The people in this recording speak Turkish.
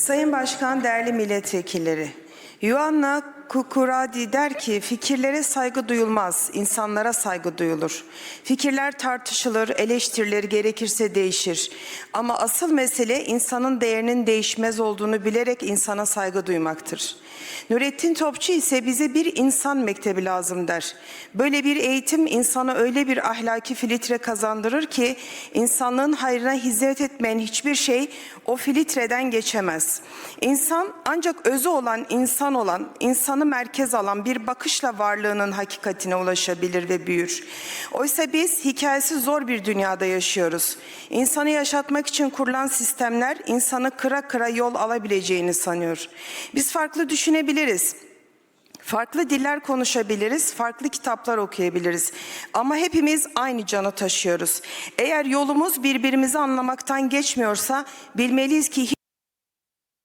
Sayın Başkan, değerli milletvekilleri, Yuanna Kukuradi der ki fikirlere saygı duyulmaz, insanlara saygı duyulur. Fikirler tartışılır, eleştirilir, gerekirse değişir. Ama asıl mesele insanın değerinin değişmez olduğunu bilerek insana saygı duymaktır. Nurettin Topçu ise bize bir insan mektebi lazım der. Böyle bir eğitim insana öyle bir ahlaki filtre kazandırır ki insanlığın hayrına hizmet etmeyen hiçbir şey o filtreden geçemez. İnsan ancak özü olan, insan olan, insanı merkez alan bir bakışla varlığının hakikatine ulaşabilir ve büyür. Oysa biz hikayesi zor bir dünyada yaşıyoruz. İnsanı yaşatmak için kurulan sistemler insanı kıra kıra yol alabileceğini sanıyor. Biz farklı düşünebiliriz. Farklı diller konuşabiliriz, farklı kitaplar okuyabiliriz. Ama hepimiz aynı canı taşıyoruz. Eğer yolumuz birbirimizi anlamaktan geçmiyorsa bilmeliyiz ki